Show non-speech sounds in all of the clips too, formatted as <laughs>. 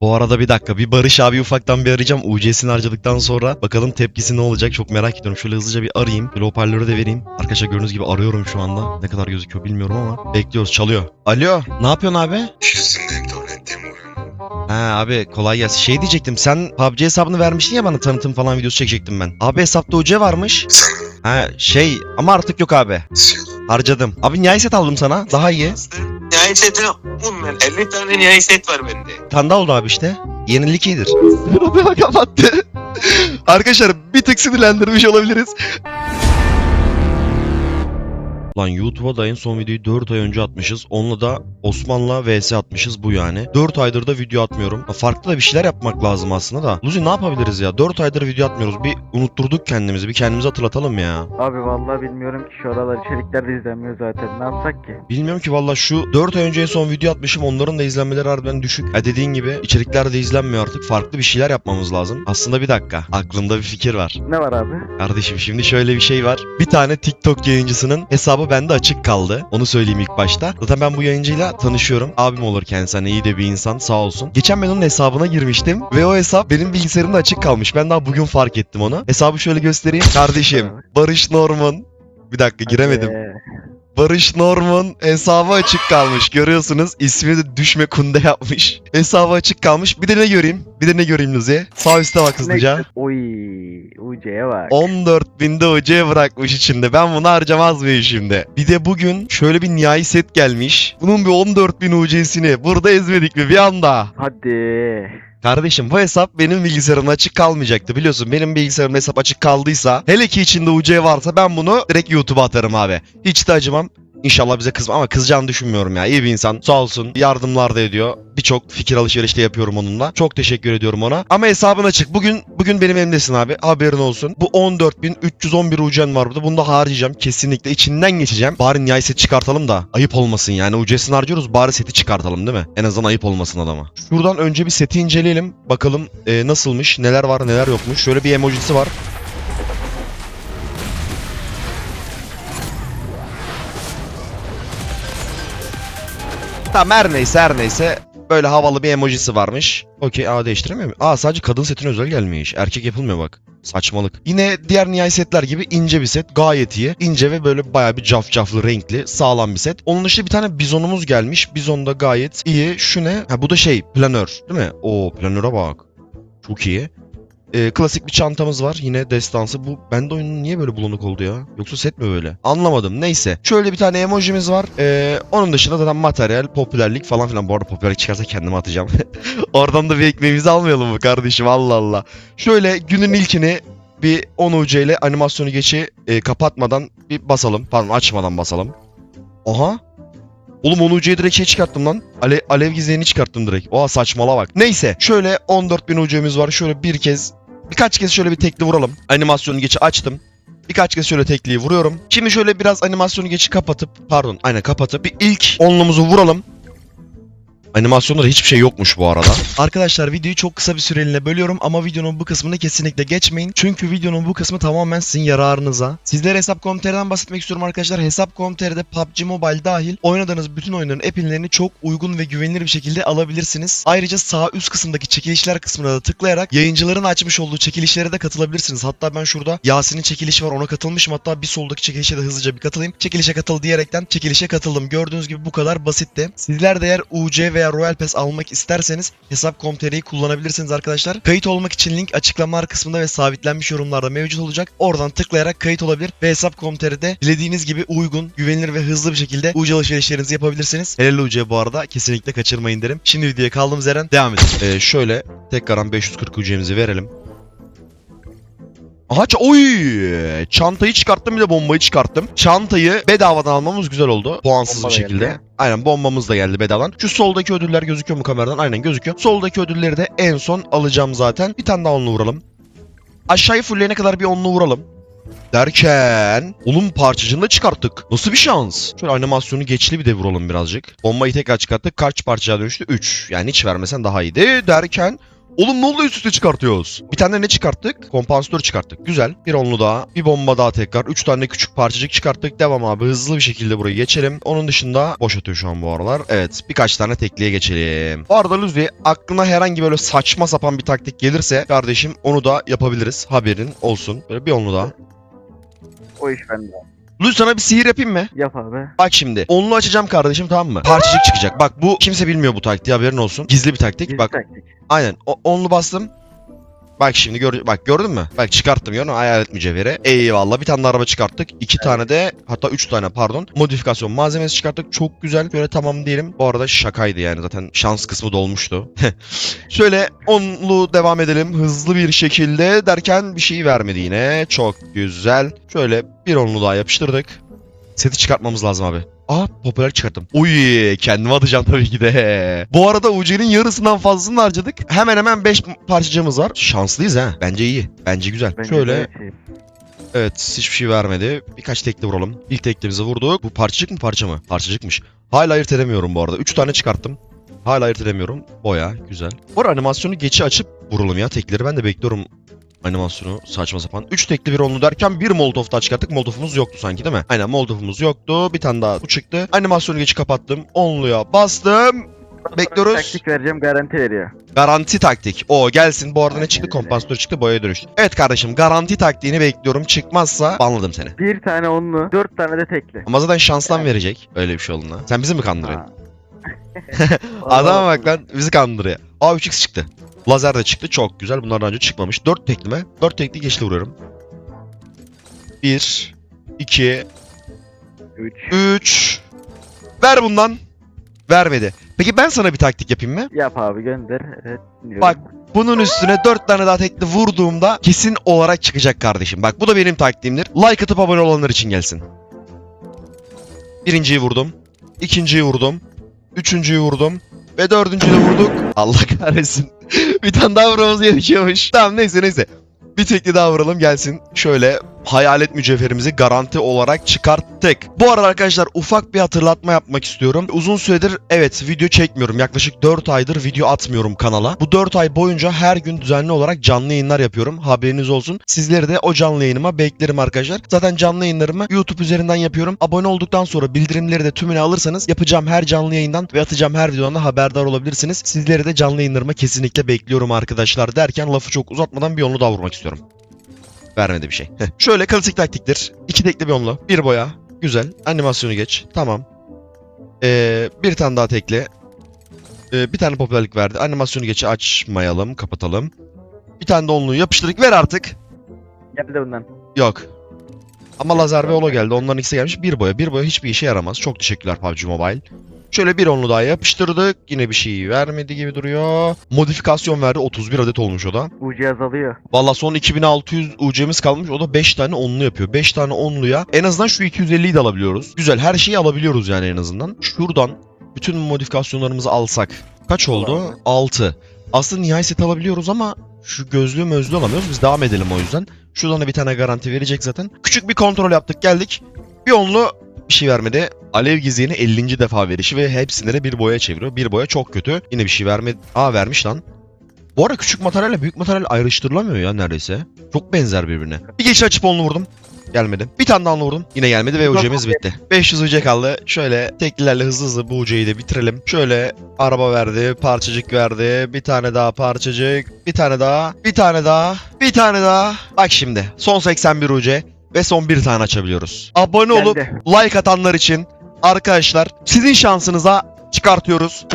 Bu arada bir dakika bir Barış abi ufaktan bir arayacağım. UC'sini harcadıktan sonra bakalım tepkisi ne olacak çok merak ediyorum. Şöyle hızlıca bir arayayım. Böyle hoparlörü de vereyim. Arkadaşlar gördüğünüz gibi arıyorum şu anda. Ne kadar gözüküyor bilmiyorum ama. Bekliyoruz çalıyor. Alo ne yapıyorsun abi? Torrentteyim oyunu. Ha abi kolay gelsin. Şey diyecektim sen PUBG hesabını vermiştin ya bana tanıtım falan videosu çekecektim ben. Abi hesapta UC varmış. Sana Ha şey ama artık yok abi. Harcadım. Abi nihai set aldım sana. Daha iyi. Nihai setine bunlar 50 tane nihai set var bende. Daha oldu abi işte. Yenilik iyidir. Radyola kapattı. Arkadaşlar bir tık sinirlendirmiş olabiliriz. Lan YouTube'a da en son videoyu 4 ay önce atmışız. Onunla da Osman'la vs atmışız bu yani. 4 aydır da video atmıyorum. Farklı da bir şeyler yapmak lazım aslında da. Luzi ne yapabiliriz ya? 4 aydır video atmıyoruz. Bir unutturduk kendimizi. Bir kendimizi hatırlatalım ya. Abi vallahi bilmiyorum ki şu aralar içerikler de izlenmiyor zaten. Ne yapsak ki? Bilmiyorum ki valla şu 4 ay önce en son video atmışım onların da izlenmeleri harbiden düşük. Ha dediğin gibi içerikler de izlenmiyor artık. Farklı bir şeyler yapmamız lazım. Aslında bir dakika. Aklımda bir fikir var. Ne var abi? Kardeşim şimdi şöyle bir şey var. Bir tane TikTok yayıncısının hesabı bende açık kaldı. Onu söyleyeyim ilk başta. Zaten ben bu yayıncıyla tanışıyorum. Abim olur kendisi hani iyi de bir insan sağ olsun. Geçen ben onun hesabına girmiştim ve o hesap benim bilgisayarımda açık kalmış. Ben daha bugün fark ettim onu. Hesabı şöyle göstereyim. Kardeşim <laughs> Barış Norman. Bir dakika giremedim. Barış Norman hesabı açık kalmış. Görüyorsunuz ismini de düşme kunde yapmış. Hesabı açık kalmış. Bir de ne göreyim? Bir de ne göreyim Luzi? Sağ üstte bak hızlıca. Oy, UC'ye bak. 14 binde UC bırakmış içinde. Ben bunu harcamaz mıyım şimdi? Bir de bugün şöyle bir nihai set gelmiş. Bunun bir 14 bin UC'sini burada ezmedik mi bir anda? Hadi. Kardeşim bu hesap benim bilgisayarımda açık kalmayacaktı. Biliyorsun benim bilgisayarımda hesap açık kaldıysa hele ki içinde UC varsa ben bunu direkt YouTube'a atarım abi. Hiç de acımam. İnşallah bize kızma ama kızacağını düşünmüyorum ya. İyi bir insan. Sağ olsun. Yardımlar da ediyor. Birçok fikir alışverişi de yapıyorum onunla. Çok teşekkür ediyorum ona. Ama hesabın açık. Bugün bugün benim elimdesin abi. Haberin olsun. Bu 14.311 UC'n var burada. Bunu da harcayacağım. Kesinlikle içinden geçeceğim. Bari nihai set çıkartalım da. Ayıp olmasın yani. UC'sini harcıyoruz. Bari seti çıkartalım değil mi? En azından ayıp olmasın adama. Şuradan önce bir seti inceleyelim. Bakalım e, nasılmış. Neler var neler yokmuş. Şöyle bir emojisi var. Tamam her neyse her neyse. Böyle havalı bir emojisi varmış. Okey aa değiştiremiyor muyum? Aa sadece kadın setine özel gelmiş. Erkek yapılmıyor bak. Saçmalık. Yine diğer nihai setler gibi ince bir set. Gayet iyi. İnce ve böyle bayağı bir cafcaflı renkli sağlam bir set. Onun dışında bir tane bizonumuz gelmiş. Bizon da gayet iyi. Şu ne? Ha bu da şey planör değil mi? Oo planöre bak. Çok iyi. Ee, klasik bir çantamız var. Yine destansı. Bu bende oyunun niye böyle bulanık oldu ya? Yoksa set mi böyle? Anlamadım. Neyse. Şöyle bir tane emojimiz var. Ee, onun dışında zaten materyal, popülerlik falan filan. Bu arada popülerlik çıkarsa kendime atacağım. <laughs> Oradan da bir ekmeğimizi almayalım mı kardeşim? Allah Allah. Şöyle günün ilkini bir 10 UC ile animasyonu geçi e, kapatmadan bir basalım. Pardon açmadan basalım. Oha. Oğlum 10 UC'ye direkt şey çıkarttım lan. Ale alev gizleyeni çıkarttım direkt. Oha saçmala bak. Neyse şöyle 14.000 UC'miz var. Şöyle bir kez birkaç kez şöyle bir tekli vuralım. Animasyonu geçi açtım. Birkaç kez şöyle tekliği vuruyorum. Şimdi şöyle biraz animasyonu geçi kapatıp pardon aynen kapatıp bir ilk onlumuzu vuralım. Animasyonda da hiçbir şey yokmuş bu arada. Arkadaşlar videoyu çok kısa bir süreliğine bölüyorum ama videonun bu kısmını kesinlikle geçmeyin. Çünkü videonun bu kısmı tamamen sizin yararınıza. Sizlere Hesap.com.tr'den bahsetmek istiyorum arkadaşlar. Hesap.com.tr'de PUBG Mobile dahil oynadığınız bütün oyunların app'inlerini çok uygun ve güvenilir bir şekilde alabilirsiniz. Ayrıca sağ üst kısımdaki çekilişler kısmına da tıklayarak yayıncıların açmış olduğu çekilişlere de katılabilirsiniz. Hatta ben şurada Yasin'in çekilişi var ona katılmışım. Hatta bir soldaki çekilişe de hızlıca bir katılayım. Çekilişe katıl diyerekten çekilişe katıldım. Gördüğünüz gibi bu kadar basitti. Sizler de eğer UC veya Royal Pass almak isterseniz hesap.com.tr'yi kullanabilirsiniz arkadaşlar. Kayıt olmak için link açıklamalar kısmında ve sabitlenmiş yorumlarda mevcut olacak. Oradan tıklayarak kayıt olabilir ve hesap.com.tr'de dilediğiniz gibi uygun, güvenilir ve hızlı bir şekilde UC alışverişlerinizi yapabilirsiniz. Helal UC bu arada kesinlikle kaçırmayın derim. Şimdi videoya kaldığımız yerden devam edelim. Ee, şöyle tekrardan 540 UC'mizi verelim. Aha oy çantayı çıkarttım bir de bombayı çıkarttım. Çantayı bedavadan almamız güzel oldu. Puansız Bomba bir şekilde. geldi. Aynen bombamız da geldi bedavadan. Şu soldaki ödüller gözüküyor mu kameradan? Aynen gözüküyor. Soldaki ödülleri de en son alacağım zaten. Bir tane daha onlu vuralım. Aşağıyı fullleyene kadar bir onlu vuralım. Derken oğlum parçacını da çıkarttık. Nasıl bir şans? Şöyle animasyonu geçli bir de vuralım birazcık. Bombayı tekrar çıkarttık. Kaç parçaya dönüştü? 3. Yani hiç vermesen daha iyiydi. Derken Oğlum ne oluyor üst üste çıkartıyoruz? Bir tane ne çıkarttık? Kompansatör çıkarttık. Güzel. Bir onlu daha. Bir bomba daha tekrar. Üç tane küçük parçacık çıkarttık. Devam abi. Hızlı bir şekilde burayı geçelim. Onun dışında boş atıyor şu an bu aralar. Evet. Birkaç tane tekliye geçelim. Bu arada Luzi aklına herhangi böyle saçma sapan bir taktik gelirse kardeşim onu da yapabiliriz. Haberin olsun. Böyle bir onlu daha. O iş bende. Luzi sana bir sihir yapayım mı? Yap abi. Bak şimdi. Onlu açacağım kardeşim tamam mı? Parçacık çıkacak. Bak bu kimse bilmiyor bu taktiği haberin olsun. Gizli bir taktik. Gizli Bak taktik. Aynen. O, onlu bastım. Bak şimdi gör, bak gördün mü? Bak çıkarttım mü? Hayalet mücevheri. Eyvallah. Bir tane de araba çıkarttık. iki tane de hatta üç tane pardon. Modifikasyon malzemesi çıkarttık. Çok güzel. Şöyle tamam diyelim. Bu arada şakaydı yani zaten şans kısmı dolmuştu. <laughs> Şöyle onlu devam edelim. Hızlı bir şekilde derken bir şey vermedi yine. Çok güzel. Şöyle bir onlu daha yapıştırdık. Seti çıkartmamız lazım abi. Aa popüler çıkarttım. Uy kendime atacağım tabii ki de. Bu arada UC'nin yarısından fazlasını harcadık. Hemen hemen 5 parçacığımız var. Şanslıyız ha. Bence iyi. Bence güzel. Bence Şöyle şey. evet hiçbir şey vermedi. Birkaç tekli vuralım. İlk teklimizi vurduk. Bu parçacık mı parça mı? Parçacıkmış. Hala ayırt edemiyorum bu arada. 3 tane çıkarttım. Hala ayırt edemiyorum. Boya güzel. Bu arada animasyonu geçi açıp vuralım ya tekleri. Ben de bekliyorum animasyonu saçma sapan. 3 tekli bir onlu derken bir molotov daha çıkarttık. Molotofumuz yoktu sanki değil mi? Aynen molotofumuz yoktu. Bir tane daha bu çıktı. Animasyonu geçi kapattım. Onluya bastım. Bekliyoruz. Taktik vereceğim garanti veriyor. Garanti taktik. O gelsin. Bu arada ne çıktı? Kompansatör çıktı. Boyaya dönüştü. Evet kardeşim garanti taktiğini bekliyorum. Çıkmazsa banladım seni. Bir tane onlu, dört tane de tekli. Ama zaten şanslan verecek. Öyle bir şey olduğunda. Sen bizi mi kandırıyorsun? <laughs> Adama bak lan bizi kandırıyor. Aa 3x çıktı. Lazer de çıktı. Çok güzel. Bunlardan önce çıkmamış. 4 tekli mi? 4 tekli geçti vuruyorum. 1 2 Üç. 3 Ver bundan. Vermedi. Peki ben sana bir taktik yapayım mı? Yap abi gönder. Evet. dinliyorum. Bak bunun üstüne 4 tane daha tekli vurduğumda kesin olarak çıkacak kardeşim. Bak bu da benim taktiğimdir. Like atıp abone olanlar için gelsin. Birinciyi vurdum. ikinciyi vurdum. Üçüncüyü vurdum. Ve dördüncüyü de vurduk. Allah kahretsin. <laughs> bir tane daha vurmamız gerekiyormuş. Tamam neyse neyse. Bir tekli daha vuralım gelsin. Şöyle hayalet mücevherimizi garanti olarak çıkarttık. Bu arada arkadaşlar ufak bir hatırlatma yapmak istiyorum. Uzun süredir evet video çekmiyorum. Yaklaşık 4 aydır video atmıyorum kanala. Bu 4 ay boyunca her gün düzenli olarak canlı yayınlar yapıyorum. Haberiniz olsun. Sizleri de o canlı yayınıma beklerim arkadaşlar. Zaten canlı yayınlarımı YouTube üzerinden yapıyorum. Abone olduktan sonra bildirimleri de tümünü alırsanız yapacağım her canlı yayından ve atacağım her videodan da haberdar olabilirsiniz. Sizleri de canlı yayınlarıma kesinlikle bekliyorum arkadaşlar derken lafı çok uzatmadan bir yolunu daha vurmak istiyorum. Vermedi bir şey. Heh. Şöyle klasik taktiktir. İki tekli bir onlu. Bir boya. Güzel. Animasyonu geç. Tamam. Ee, bir tane daha tekli. Ee, bir tane popülerlik verdi. Animasyonu geçi açmayalım. Kapatalım. Bir tane de onluyu yapıştırdık. Ver artık. Geldi bundan. Yok. Ama lazer ve holo geldi. Onların ikisi gelmiş. Bir boya. Bir boya hiçbir işe yaramaz. Çok teşekkürler PUBG Mobile. Şöyle bir onlu daha yapıştırdık. Yine bir şey vermedi gibi duruyor. Modifikasyon verdi. 31 adet olmuş o da. Ucu azalıyor. Valla son 2600 UC'miz kalmış. O da 5 tane onlu yapıyor. 5 tane onluya en azından şu 250'yi de alabiliyoruz. Güzel her şeyi alabiliyoruz yani en azından. Şuradan bütün modifikasyonlarımızı alsak. Kaç oldu? 6. Aslında nihai set alabiliyoruz ama şu gözlüğü mözlü alamıyoruz. Biz devam edelim o yüzden. Şuradan da bir tane garanti verecek zaten. Küçük bir kontrol yaptık geldik. Bir onlu bir şey vermedi. Alev gizliğini 50. defa verişi ve hepsinde de bir boya çeviriyor. Bir boya çok kötü. Yine bir şey vermedi. Aa vermiş lan. Bu arada küçük materyalle büyük materyal ayrıştırılamıyor ya neredeyse. Çok benzer birbirine. Bir geçiş açıp onlu vurdum. Gelmedi. Bir tane daha vurdum. Yine gelmedi ve UC'miz bitti. 500 UC kaldı. Şöyle teklilerle hızlı hızlı bu UC'yi de bitirelim. Şöyle araba verdi, parçacık verdi. Bir tane daha parçacık. Bir tane daha. Bir tane daha. Bir tane daha. Bak şimdi. Son 81 UC. Ve son bir tane açabiliyoruz. Abone olup Geldi. like atanlar için arkadaşlar sizin şansınıza çıkartıyoruz.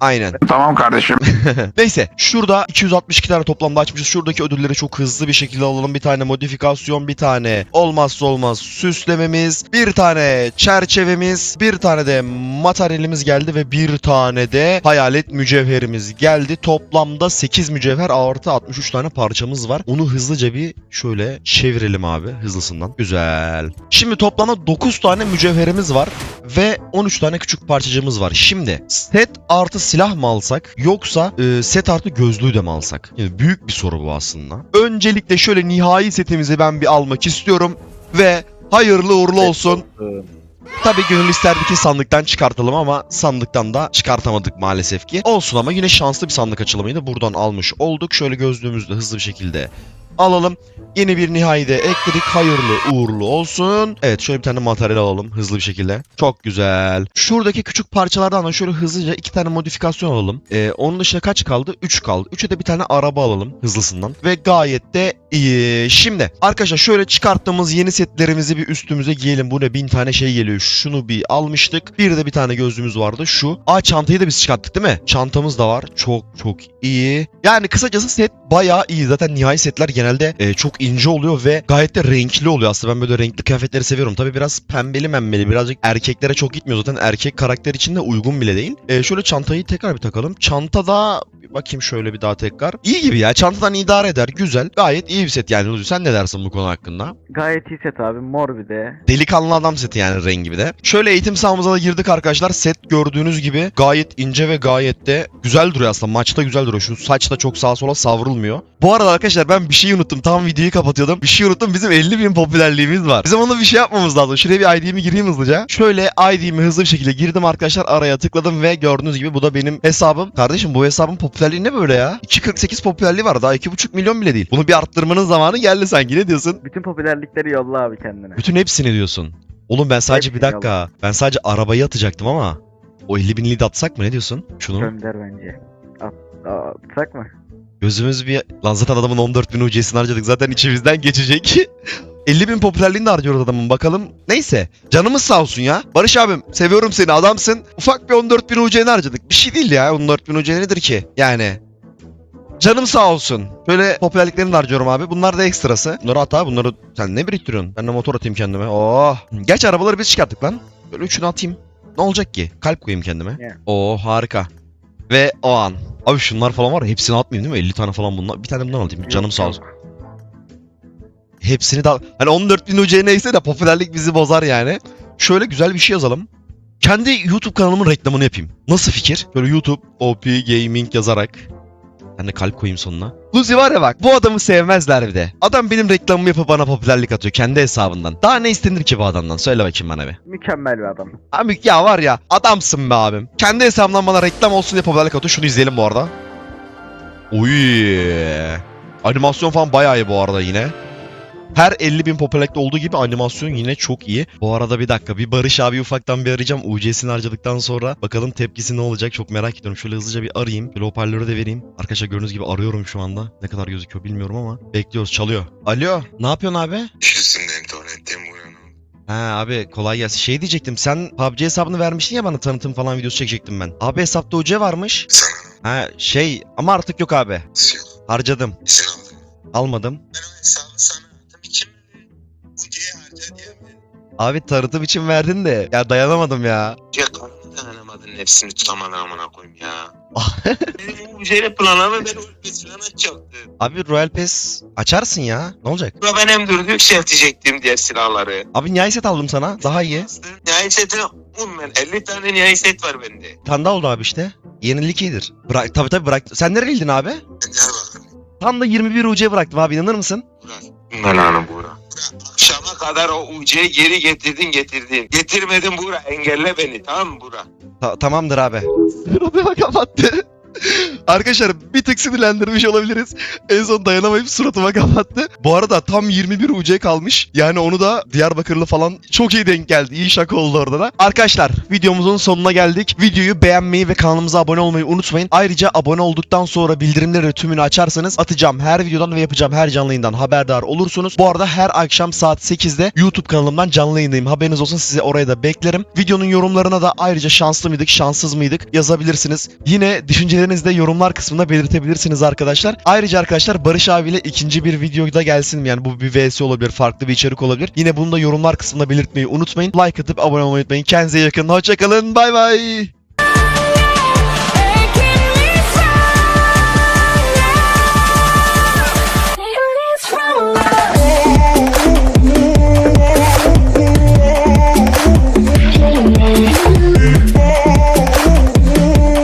Aynen. Tamam kardeşim. <laughs> Neyse şurada 262 tane toplamda açmışız. Şuradaki ödülleri çok hızlı bir şekilde alalım. Bir tane modifikasyon, bir tane olmazsa olmaz süslememiz, bir tane çerçevemiz, bir tane de materyalimiz geldi ve bir tane de hayalet mücevherimiz geldi. Toplamda 8 mücevher artı 63 tane parçamız var. Onu hızlıca bir şöyle çevirelim abi hızlısından. Güzel. Şimdi toplamda 9 tane mücevherimiz var ve 13 tane küçük parçacığımız var. Şimdi set artı silah mı alsak yoksa e, set artı gözlüğü de mi alsak? Yani büyük bir soru bu aslında. Öncelikle şöyle nihai setimizi ben bir almak istiyorum ve hayırlı uğurlu olsun. Tabii gönül isterdi ki sandıktan çıkartalım ama sandıktan da çıkartamadık maalesef ki. Olsun ama yine şanslı bir sandık açılımıydı. Buradan almış olduk. Şöyle gözlüğümüzü de hızlı bir şekilde alalım. Yeni bir nihai de ekledik. Hayırlı uğurlu olsun. Evet şöyle bir tane materyal alalım hızlı bir şekilde. Çok güzel. Şuradaki küçük parçalardan da şöyle hızlıca iki tane modifikasyon alalım. Ee, onun dışında kaç kaldı? 3 kaldı. 3'e de bir tane araba alalım hızlısından. Ve gayet de iyi. Şimdi arkadaşlar şöyle çıkarttığımız yeni setlerimizi bir üstümüze giyelim. Bu ne? Bin tane şey geliyor. Şunu bir almıştık. Bir de bir tane gözlüğümüz vardı. Şu. Aa çantayı da biz çıkarttık değil mi? Çantamız da var. Çok çok iyi. Yani kısacası set bayağı iyi. Zaten nihai setler genelde e, çok ince oluyor ve gayet de renkli oluyor aslında. Ben böyle renkli kıyafetleri seviyorum. Tabii biraz pembeli membeli. Birazcık erkeklere çok gitmiyor. Zaten erkek karakter için de uygun bile değil. E, şöyle çantayı tekrar bir takalım. Çantada bakayım şöyle bir daha tekrar. İyi gibi ya. Çantadan idare eder. Güzel. Gayet iyi bir set yani. Luzi. Sen ne dersin bu konu hakkında? Gayet iyi set abi. Mor bir de. Delikanlı adam seti yani rengi bir de. Şöyle eğitim sahamıza da girdik arkadaşlar. Set gördüğünüz gibi gayet ince ve gayet de güzel duruyor aslında. Maçta güzel duruyor. Şu saç da çok sağa sola savrulmuyor. Bu arada arkadaşlar ben bir şey unuttum. Tam videoyu kapatıyordum. Bir şey unuttum. Bizim 50 bin popülerliğimiz var. Bizim onu bir şey yapmamız lazım. Şuraya bir ID'mi gireyim hızlıca. Şöyle ID'mi hızlı bir şekilde girdim arkadaşlar. Araya tıkladım ve gördüğünüz gibi bu da benim hesabım. Kardeşim bu hesabın popülerliği ne böyle ya? 2.48 popülerliği var. Daha 2.5 milyon bile değil. Bunu bir arttırmanın zamanı geldi sanki. Ne diyorsun? Bütün popülerlikleri yolla abi kendine. Bütün hepsini diyorsun. Oğlum ben sadece bir Hepsini dakika. Ben sadece arabayı atacaktım ama. O 50 binliği de atsak mı ne diyorsun? Şunu. Gönder bence. At, atsak mı? Gözümüz bir... Lan zaten adamın 14 bin UC'sini harcadık. Zaten içimizden geçecek. <laughs> 50 bin popülerliğini de harcıyoruz adamın bakalım. Neyse. Canımız sağ olsun ya. Barış abim seviyorum seni adamsın. Ufak bir 14 bin UC'ni harcadık. Bir şey değil ya 14 bin UC nedir ki? Yani. Canım sağ olsun. Böyle popülerliklerini de harcıyorum abi. Bunlar da ekstrası. Bunları at abi. Bunları sen ne biriktiriyorsun? Ben de motor atayım kendime. Oh. Gerçi arabaları biz çıkarttık lan. Böyle üçünü atayım. Ne olacak ki? Kalp koyayım kendime. Yeah. Oo harika. Ve o an. Abi şunlar falan var ya hepsini atmayayım değil mi? 50 tane falan bunlar. Bir tane bundan alayım. Canım sağ olsun. Hepsini de hani 14 bin UC neyse de popülerlik bizi bozar yani. Şöyle güzel bir şey yazalım. Kendi YouTube kanalımın reklamını yapayım. Nasıl fikir? Böyle YouTube OP Gaming yazarak. Ben de kalp koyayım sonuna. Lucy var ya bak bu adamı sevmezler bir de. Adam benim reklamımı yapıp bana popülerlik atıyor kendi hesabından. Daha ne istenir ki bu adamdan? Söyle bakayım bana bir. Mükemmel bir adam. Abi ya var ya adamsın be abim. Kendi hesabımdan bana reklam olsun diye popülerlik atıyor. Şunu izleyelim bu arada. Uy. Animasyon falan bayağı iyi bu arada yine. Her 50 bin popülerlikte olduğu gibi animasyon yine çok iyi. Bu arada bir dakika bir Barış abi ufaktan bir arayacağım. UC'sini harcadıktan sonra bakalım tepkisi ne olacak çok merak ediyorum. Şöyle hızlıca bir arayayım. Şöyle hoparlörü de vereyim. Arkadaşlar gördüğünüz gibi arıyorum şu anda. Ne kadar gözüküyor bilmiyorum ama. Bekliyoruz çalıyor. Alo ne yapıyorsun abi? Üstündeyim tuvaletteyim buyurun. Ha abi kolay gelsin. Şey diyecektim sen PUBG hesabını vermiştin ya bana tanıtım falan videosu çekecektim ben. Abi hesapta UC varmış. Sana Ha şey ama artık yok abi. yok? Harcadım. İzin aldım. Almadım. Ben o hesabı sana Abi tanıtım için verdin de ya dayanamadım ya. Ya kanını dayanamadın hepsini tutamadın amına koyayım ya. <laughs> Benim o ucuyla planlamı ben ölmesi falan açacaktım. Abi Royal Pass açarsın ya. Ne olacak? Bura ben hem durduk yükseltecektim diğer silahları. Abi nihai set aldım sana. Daha iyi. Nihai setine un ben 50 tane nihai set var bende. Daha oldu abi işte. Yenilik iyidir. Bırak, tabii tabii bırak. Sen nereliydin abi? Ben. Tam da 21 UC bıraktım abi inanır mısın? Belanı Buğra. Akşama kadar o UC'yi geri getirdin getirdin. Getirmedin Buğra engelle beni tamam mı Buğra? Ta- tamamdır abi. Suratıma kapattı. Arkadaşlar bir tık sinirlendirmiş olabiliriz. En son dayanamayıp suratıma kapattı. Bu arada tam 21 UC kalmış. Yani onu da Diyarbakırlı falan çok iyi denk geldi. İyi şaka oldu orada da. Arkadaşlar videomuzun sonuna geldik. Videoyu beğenmeyi ve kanalımıza abone olmayı unutmayın. Ayrıca abone olduktan sonra bildirimleri tümünü açarsanız atacağım her videodan ve yapacağım her canlı yayından haberdar olursunuz. Bu arada her akşam saat 8'de YouTube kanalımdan canlı yayındayım. Haberiniz olsun size oraya da beklerim. Videonun yorumlarına da ayrıca şanslı mıydık, şanssız mıydık yazabilirsiniz. Yine düşüncelerinizi de yorumlar kısmında belirtebilirsiniz arkadaşlar. Ayrıca arkadaşlar Barış abiyle ikinci bir videoda gelsin mi? Yani bu bir VS olabilir, farklı bir içerik olabilir. Yine bunu da yorumlar kısmında belirtmeyi unutmayın. Like atıp abone olmayı unutmayın. Kendinize iyi bakın. Hoşçakalın. Bay bay.